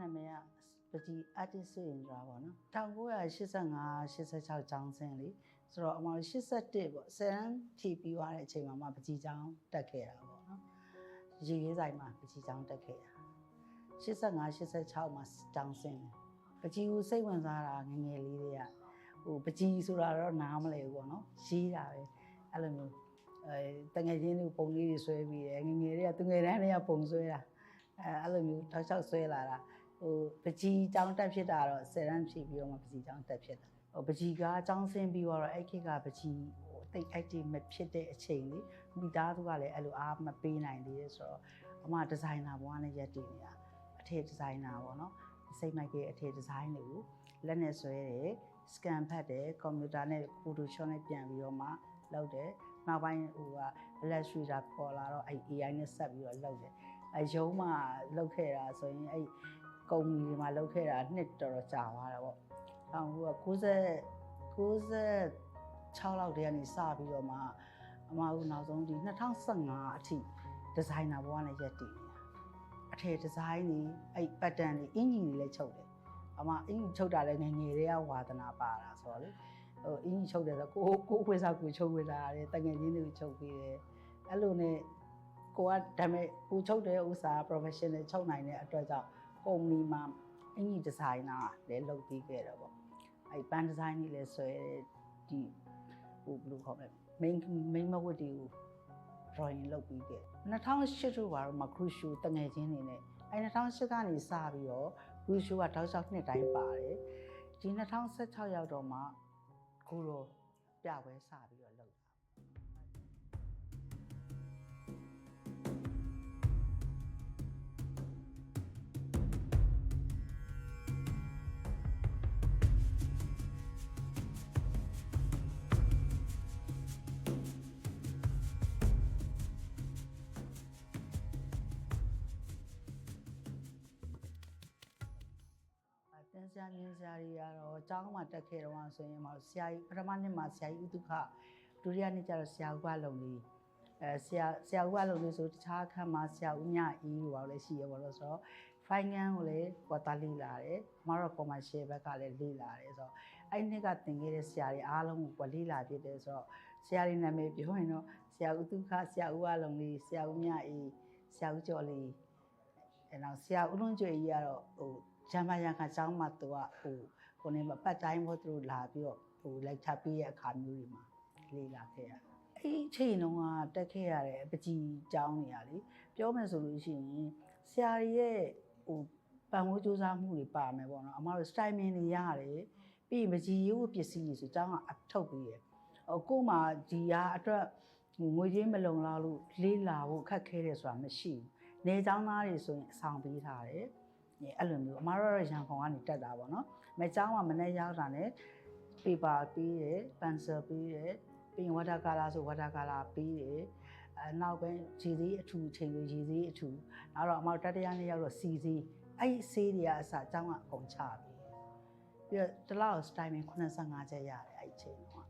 နာမည်ကပကြီး artist ဆိုရင်ဆိုတာပေါ့နော်1985 86ကျောင်းဆင်းလေဆိုတော့အမ81ပေါ့ဆယ်တန်းဖြည့်ပြီးသွားတဲ့အချိန်မှာမှပကြီးကျောင်းတက်ခဲ့တာပေါ့နော်ရေရေးဆိုင်မှာပကြီးကျောင်းတက်ခဲ့တာ85 86မှာကျောင်းဆင်းတယ်ပကြီးကိုစိတ်ဝင်စားတာငယ်ငယ်လေးတွေကဟိုပကြီးဆိုတာတော့နားမလဲဘူးပေါ့နော်ရေးတာပဲအဲ့လိုမျိုးအဲတငယ်ချင်းတွေပုံလေးတွေဆွဲပြီးတယ်ငယ်ငယ်တွေကသူငယ်တန်းတွေကပုံဆွဲတာအဲအဲ့လိုမျိုးတောက်လျှောက်ဆွဲလာတာ ဟိုပကြီးចောင်းတက်ဖြစ်တာတော့ဆယ်ရန်ဖြည့်ပြီးတော့မှပကြီးចောင်းတက်ဖြစ်တာဟိုပကြီးကအចောင်းဆင်းပြီးတော့အဲ့ခေတ်ကပကြီးဟိုတိတ် active မဖြစ်တဲ့အချိန်လေးမိသားစုကလည်းအဲ့လိုအားမပေးနိုင်သေးတဲ့ဆိုတော့အမဒီဇိုင်နာဘွားနဲ့ရက်တည်နေတာအထည်ဒီဇိုင်နာပေါ့နော်စိတ်မိုက်ကအထည်ဒီဇိုင်းတွေကိုလက်နဲ့ဆွဲတယ်စကန်ဖတ်တယ်ကွန်ပျူတာနဲ့ Photoshop နဲ့ပြန်ပြီးတော့မှလုပ်တယ်နောက်ပိုင်းဟိုက Illustrator ပေါ်လာတော့အဲ့ AI နဲ့ဆက်ပြီးတော့လုပ်တယ် အယုံမှာလောက်ခဲ့တာဆိုရင်အဲ့ ကုမ္ပဏီတွေမှာလောက်ခဲ့တာနှစ်တော်တော်ကြာသွားတာပေါ့။အော်ဟိုက90 96လောက်တည်းကနေစပြီးတော့မှအမအခုနောက်ဆုံးဒီ2015အထိဒီဇိုင်နာဘဝနဲ့ရက်တည်နေတာ။အထည်ဒီဇိုင်းတွေအဲ့ပတ်တန်တွေအင်ဂျင်တွေလည်းချုပ်တယ်။အမအင်ဂျင်ချုပ်တာလည်းငယ်ငယ်တွေကဝါသနာပါတာဆိုတော့လေဟိုအင်ဂျင်ချုပ်တယ်ဆိုကိုကိုဝေစားကိုချုပ်ဝေတာတယ်တငယ်ချင်းတွေချုပ်ပြီးတယ်။အဲ့လိုနဲ့ကိုကဒါပေမဲ့ပူချုပ်တဲ့ဥစ္စာ professional ချုပ်နိုင်တဲ့အတွက်ကြောင့် ကုမ္ပဏီမှာအင်ကြီးဒီဇိုင်နာလည်းလုပ်ပြီးခဲ့တယ်ပေါ့အဲ့ပန်ဒီဇိုင်းကြီးလည်းဆွဲဒီဟိုဘယ်လိုခေါ်မလဲ main main မဝတ်တီကို drawing လုပ်ပြီးခဲ့2008တို့ဘာတော့မ cruise show တငယ်ချင်းနေနဲ့အဲ့2008ကနေစပြီးတော့ cruise show ကတောက်လျှောက်နှစ်တိုင်းပါတယ်ဒီ2016ရောက်တော့မှခုတော့ပြပွဲစပြီးတော့လုပ်တာ ရာမြင်ဆရာတွေကတော့အကျောင်းမှာတက်ခဲ့တော့ဆိုရင်မဆရာကြီးပထမနှစ်မှာဆရာကြီးဥတုခဒုတိယနှစ်ကျတော့ဆရာဥပလုံလေးအဲဆရာဆရာဥပလုံလေးဆိုတခြားအခန်းမှာဆရာဦးမြအေးတို့ပါလည်းရှိရပါလို့ဆိုတော့ finance ကိုလည်းကွာတာလေးလာတယ်မတော် commercial ဘက်ကလည်းလေးလာတယ်ဆိုတော့အဲ့နှစ်ကသင်ခဲ့တဲ့ဆရာတွေအားလုံးကိုကွာလေးလာဖြစ်တယ်ဆိုတော့ဆရာတွေနာမည်ပြောရင်တော့ဆရာဥတုခဆရာဥပလုံလေးဆရာဦးမြအေးဆရာဦးကျော်လေးအဲတော့ဆရာဦးလွန်ကျွေကြီးကတော့ဟို ဂျမ်းမရန်ခါကျောင်းမှာသူကဟိုကိုနေမှာပတ်တိုင်းမို့သူတို့လာပြီးတော့ဟိုလိုက်ချပေးရဲ့အခါမျိုးတွေမှာလေ့လာခဲ့ရအဲ့ဒီအချိန်တုန်းကတက်ခဲ့ရတဲ့ပကြီးကျောင်းနေရလေပြောမယ်ဆိုလို့ရှိရင်ဆရာကြီးရဲ့ဟိုပံ့ပိုးစူးစမ်းမှုတွေပါမယ်ပေါ့နော်အမတို့ styling တွေရတယ်ပြီးရင်ပကြီးရုပ်ပစ္စည်းတွေဆိုကျောင်းကအထုတ်ပြီးရဟိုကို့မှာဒီဟာအတွက်ဟိုငွေကြေးမလုံလောက်လို့လေးလာဖို့ခက်ခဲတယ်ဆိုတာမရှိဘူး နေเจ้าသားတွေဆိုရင်အဆောင်ပေးထားတယ်။ အဲ့လိုမျိုးအမတို့ရန်ကုန်ကနေတက်တာပေါ့နော်မကျောင်းမှာမနေ့ရောက်တာ ਨੇ ပေပါပေးတယ်ပန်ဆယ်ပေးတယ်ပြင်ဝါတာကာလာဆိုဝါတာကာလာပေးတယ်အဲနောက်ပိုင်းခြေသေးအထူချိန်ကိုရေသေးအထူနောက်တော့အမတို့တတရနေ့ရောက်တော့စီစီအဲ့ဒီဆေးတွေကအစအကျောင်းကအကုန်ချပြီပြီးတော့တလောက် timing 85ချက်ရတယ်အဲ့ဒီချိန်တော့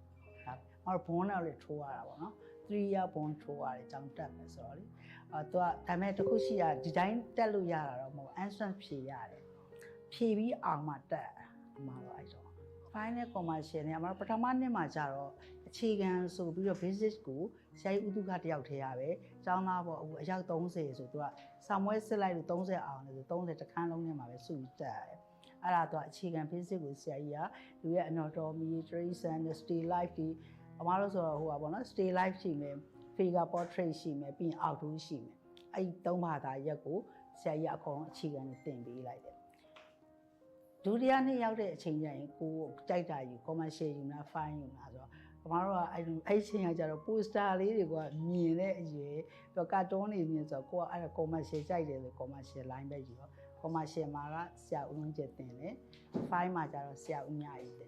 ဒါအမတို့ဘွန်းတော့လေထိုးရတာပေါ့နော်3 year ဘွန်းထိုးရတယ်ကျောင်းတက်မယ်ဆိုတော့လေ အာသူကဒါပေမဲ့တစ်ခုရှိရဒီတိုင်းတက်လို့ရတာတော့မဟုတ် entrance ဖြေရတယ်ဖြေပြီးအောင်မှတက်အမှားတော့အဲ့တော့ final commercial နဲ့အမှားပထမနှစ်မှာကျတော့အခြေခံဆိုပြီးတော့ basic ကိုဆရာကြီးဥတုခတယောက်ထဲရပဲကျောင်းသားပေါ့အခုအယောက်30ဆိုသူကစာမွဲစစ်လိုက်လို့30အောင်လေဆို30တခန်းလုံးနဲ့မှာပဲစုပြီးတက်ရတယ်အဲ့ဒါတော့အခြေခံ basic ကိုဆရာကြီးကလူရဲ့ anatomy trace and stay life ဒီအမားတို့ဆိုတော့ဟိုပါပေါ့နော် stay life ရှိမယ် figure portrait ရှိမယ်ပြီးရင် outdoor ရှိမယ်အဲ့ဒီသုံးဘာသာရက်ကိုဆရာကြီးအကုန်လုံးအခြေခံနဲ့သင်ပေးလိုက်တယ်ဒုတိယနေ့ရောက်တဲ့အချိန်ကျရင်ကိုကြိုက်တာယူ commercial ယူလား fine ယူလားဆိုတော့ကျမတို့ကအဲ့ဒီအဲ့ဒီအချိန်ကကျတော့ poster လေးတွေကမြင်တဲ့အရွယ်ပြီးတော့ cartoon တွေမြင်ဆိုတော့ကိုကအဲ့ဒါ commercial ကြိုက်တယ်ဆို commercial line ပဲယူတော့ commercial မှာကဆရာဦးလုံးကျက်တင်တယ် fine မှာကျတော့ဆရာဦးမြကြီးတင်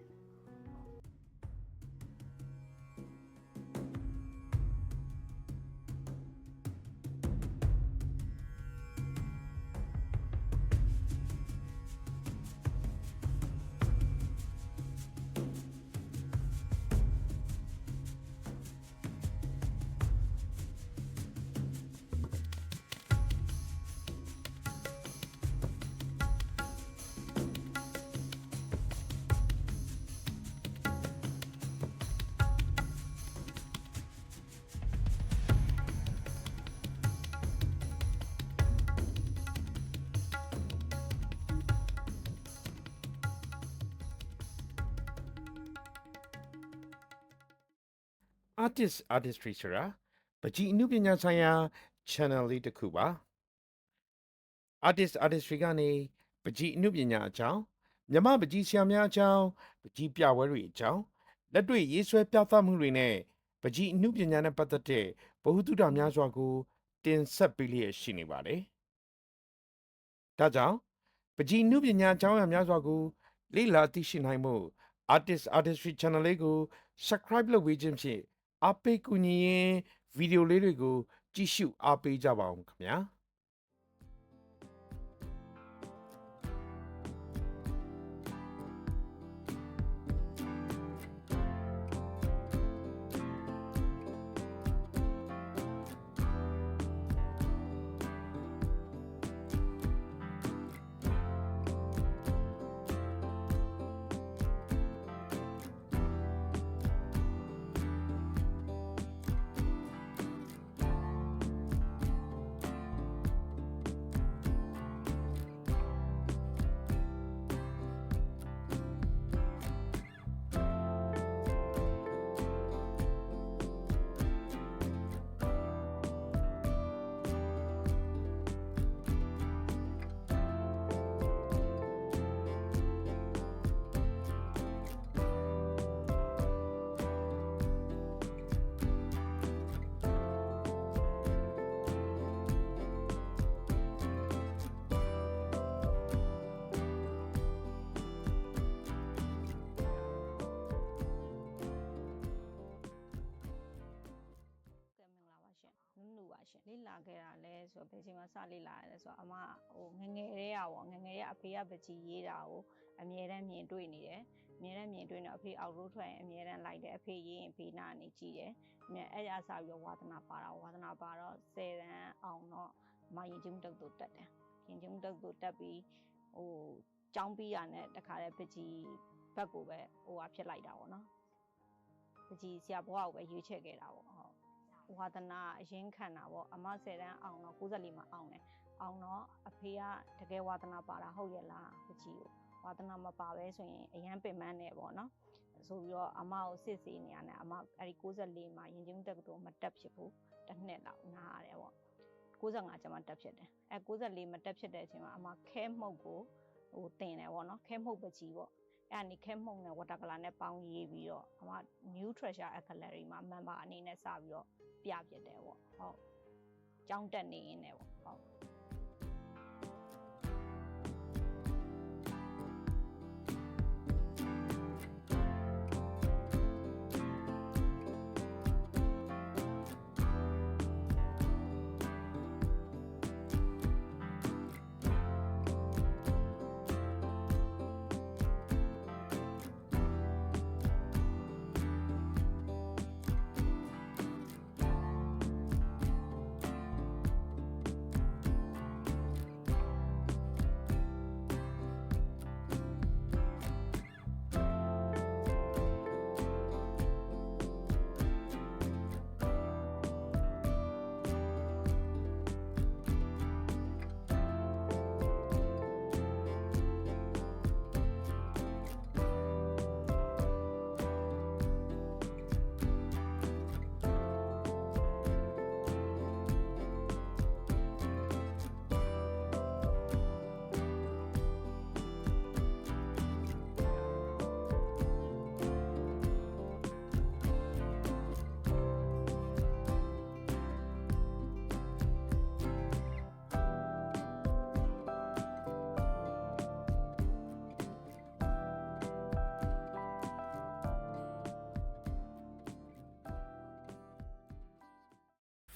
တယ် artist artistry ဆိုတာပကြီးအမှုပညာဆိုင်ရာ channel လေးတစ်ခုပါ artist artistry ကနေပကြီးအမှုပညာအကြောင်းမြမပကြီးဆရာများအကြောင်းပကြီးပြပွဲတွေအကြောင်းလက်တွေ့ရေးဆွဲပြသမှုတွေနဲ့ပကြီးအမှုပညာနဲ့ပတ်သက်တဲ့ဗဟုသုတများစွာကို တင်ဆက်ပေးလျက်ရှိနေပါတယ်ဒါကြောင့်ပကြီးအမှုပညာအကြောင်းအရာများစွာကို လေ့လာသိရှိနိုင်မှု artist artistry channel လေးကို subscribe လုပ်ပေးခြင်းဖြင့် အားပေးကူညီရင်ဗီဒီယိုလေးတွေကိုကြည့်ရှုအားပေးကြပါအောင်ခင်ဗျာ ခဲ့တာလဲဆိုတော့ဘယ်ချိန်မှစလေ့လာရလဲဆိုတော့အမဟိုငယ်ငယ်လေးอ่ะဗောငယ်ငယ်လေးအဖေကပကြီးရေးတာကိုအမြဲတမ်းမြင်တွေ့နေတယ်အမြဲတမ်းမြင်တွေ့နေတော့အဖေအောက်ရိုးထွက်ရင်အမြဲတမ်းလိုက်တယ်အဖေရေးရင်ဖေးနာနေကြည့်တယ်အမြဲအဲ့ရအစားပြီးတော့ဝါသနာပါတာဝါသနာပါတော့10တန်းအောင်တော့အမရင်ကျုံတက်သူတက်တယ်ရင်ကျုံတက်သူတက်ပြီးဟိုចောင်းပြီးရနဲ့တခါတည်းပကြီးဘက်ကိုပဲဟိုဟာဖြစ်လိုက်တာဗောနော်ပကြီးဆရာဘွားကိုပဲရွေးချက်ခဲ့တာဗောဟုတ် ဝါသနာအရင်ခံတာပေါ့အမ10တန်းအောင်တော့94မှာအောင်တယ်အောင်တော့အဖေကတကယ်ဝါသနာပါတာဟုတ်ရဲ့လားပကြီးကိုဝါသနာမပါပဲဆိုရင်အရန်ပင်ပန်းနေပေါ့နော်ဆိုပြီးတော့အမကိုစစ်စီနေရတယ်အမအဲ့ဒီ94မှာရင်ကျင်းတက်ကတူမတက်ဖြစ်ဘူးတစ်နှစ်လောက်နားရတယ်ပေါ့95ကျမှတက်ဖြစ်တယ်အဲ94မတက်ဖြစ်တဲ့အချိန်မှာအမခဲမှုတ်ကိုဟိုတင်တယ်ပေါ့နော်ခဲမှုတ်ပကြီးပေါ့ အဲ့အနေခဲမှုတ်နဲ့ဝတာကလာနဲ့ပေါင်းရေးပြီးတော့အမ new treasure gallery မှာ member အနေနဲ့စပြီးတော့ပြဖြစ်တယ်ပေါ့ဟုတ်ကြောင်းတက်နေရင်းနဲ့ပေါ့ဟုတ်